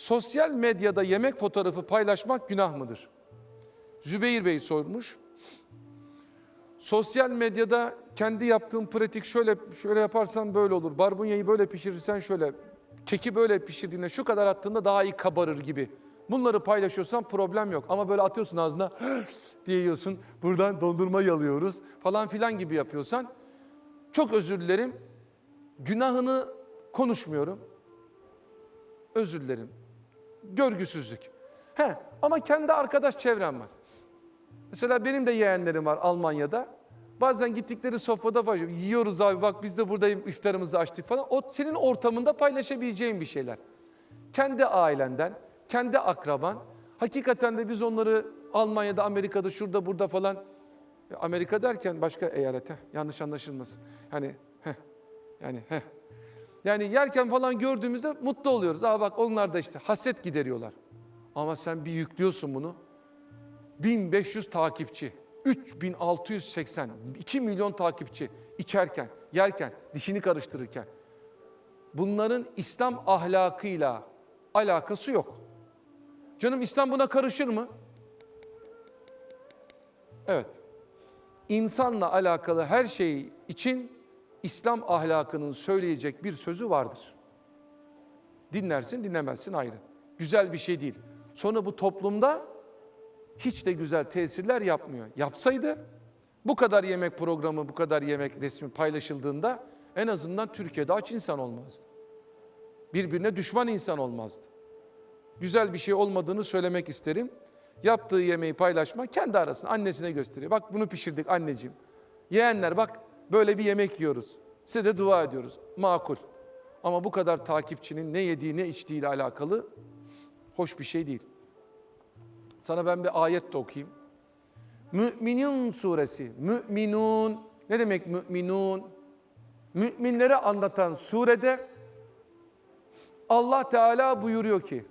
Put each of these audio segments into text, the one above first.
Sosyal medyada yemek fotoğrafı paylaşmak günah mıdır? Zübeyir Bey sormuş. Sosyal medyada kendi yaptığın pratik şöyle şöyle yaparsan böyle olur. Barbunyayı böyle pişirirsen şöyle. Keki böyle pişirdiğinde şu kadar attığında daha iyi kabarır gibi. Bunları paylaşıyorsan problem yok. Ama böyle atıyorsun ağzına diye yiyorsun. Buradan dondurma yalıyoruz falan filan gibi yapıyorsan çok özür dilerim. Günahını konuşmuyorum. Özür dilerim. Görgüsüzlük. He, ama kendi arkadaş çevrem var. Mesela benim de yeğenlerim var Almanya'da. Bazen gittikleri sofrada var. Yiyoruz abi bak biz de burada iftarımızı açtık falan. O senin ortamında paylaşabileceğin bir şeyler. Kendi ailenden, kendi akraban. Hakikaten de biz onları Almanya'da, Amerika'da, şurada, burada falan. Amerika derken başka eyalete yanlış anlaşılmasın. Hani heh, yani heh. Yani yerken falan gördüğümüzde mutlu oluyoruz. Aa bak onlar da işte haset gideriyorlar. Ama sen bir yüklüyorsun bunu. 1500 takipçi, 3680, 2 milyon takipçi içerken, yerken, dişini karıştırırken. Bunların İslam ahlakıyla alakası yok. Canım İslam buna karışır mı? Evet. İnsanla alakalı her şey için İslam ahlakının söyleyecek bir sözü vardır. Dinlersin, dinlemezsin ayrı. Güzel bir şey değil. Sonra bu toplumda hiç de güzel tesirler yapmıyor. Yapsaydı bu kadar yemek programı, bu kadar yemek resmi paylaşıldığında en azından Türkiye'de aç insan olmazdı. Birbirine düşman insan olmazdı. Güzel bir şey olmadığını söylemek isterim. Yaptığı yemeği paylaşma kendi arasında annesine gösteriyor. Bak bunu pişirdik anneciğim. Yeğenler bak böyle bir yemek yiyoruz. Size de dua ediyoruz. Makul. Ama bu kadar takipçinin ne yediği ne içtiğiyle alakalı hoş bir şey değil. Sana ben bir ayet de okuyayım. Müminin suresi. Müminun. Ne demek müminun? Müminleri anlatan surede Allah Teala buyuruyor ki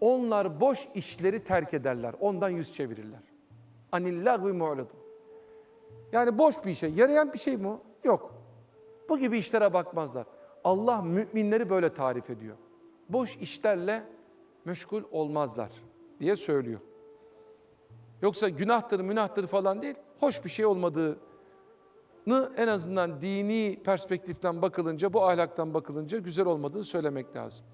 onlar boş işleri terk ederler. Ondan yüz çevirirler. Anillahü mu'ridun. Yani boş bir şey. Yarayan bir şey mi? Yok. Bu gibi işlere bakmazlar. Allah müminleri böyle tarif ediyor. Boş işlerle meşgul olmazlar diye söylüyor. Yoksa günahtır, münahtır falan değil, hoş bir şey olmadığını en azından dini perspektiften bakılınca, bu ahlaktan bakılınca güzel olmadığını söylemek lazım.